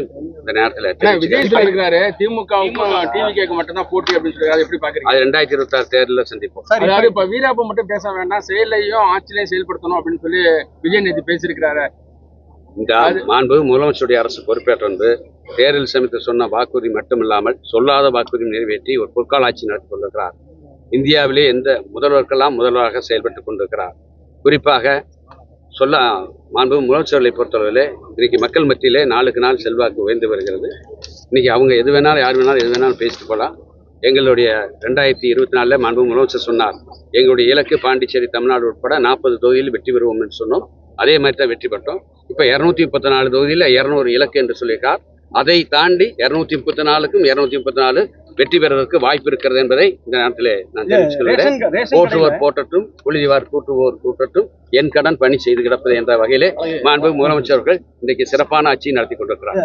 இந்த நேரத்தில் ஆனா விஜய் சொல்லிருக்காரு திமுகவுக்கும் டிவிகேக்கு மட்டும் தான் போட்டி அப்படின்னு சொல்லி எப்படி பாக்குறீங்க? அது ரெண்டாயிரத்தி இருபத்தி ஆறு தேர்தலில் சந்திப்போம். அதாவது இப்ப வீராப்ப மட்டும் பேச வேண்டாம் செயலையும் ஆட்சியிலையும் செயல்படுத்தணும் அப்படின்னு சொல்லி விஜய் நேற்று பேசியிருக்கிறாரு. இந்த மாண்பு முதலமைச்சருடைய அரசு பொறுப்பேற்ற வந்து தேர்தல் சமயத்தில் சொன்ன வாக்குறுதி மட்டுமில்லாமல் சொல்லாத வாக்குறுதி நிறைவேற்றி ஒரு பொற்கால ஆட்சி நடத்தி கொண்டிருக்கிறார். இந்தியாவிலே எந்த முதல்வருக்கெல்லாம் முதல்வராக செயல்பட்டுக் கொண்டிருக்கிறார். குறிப்பாக சொல்ல மாண்பு முதலமைச்சர்களை பொறுத்தளவில் இன்றைக்கி மக்கள் மத்தியிலே நாளுக்கு நாள் செல்வாக்கு உயர்ந்து வருகிறது. இன்றைக்கி அவங்க எது வேணாலும் யார் வேணாலும் எது வேணாலும் பேசிட்டு போகலாம். எங்களுடைய ரெண்டாயிரத்தி இருபத்தி நாலில் மாண்பு முதலமைச்சர் சொன்னார். எங்களுடைய இலக்கு பாண்டிச்சேரி தமிழ்நாடு உட்பட நாற்பது தொகுதியில் வெற்றி பெறுவோம் என்று சொன்னோம். அதே மாதிரி தான் வெற்றி பெற்றோம். இப்போ இரநூத்தி முப்பத்தி நாலு தொகுதியில் இரநூறு இலக்கு என்று சொல்லியிருக்கார். அதை தாண்டி இரநூத்தி முப்பத்தி நாலுக்கும் இரநூத்தி முப்பத்தி நாலு வெற்றி பெறுவதற்கு வாய்ப்பு இருக்கிறது என்பதை இந்த நேரத்தில் நான் தெரிவித்துக் கொள்கிறேன். போற்றுவோர் போற்றட்டும் புழுதிவார் கூட்டுவோர் கூட்டட்டும் என் கடன் பணி செய்து கிடப்பது என்ற வகையிலே மாண்பு முதலமைச்சர்கள் இன்றைக்கு சிறப்பான ஆட்சியை நடத்தி கொண்டிருக்கிறார்.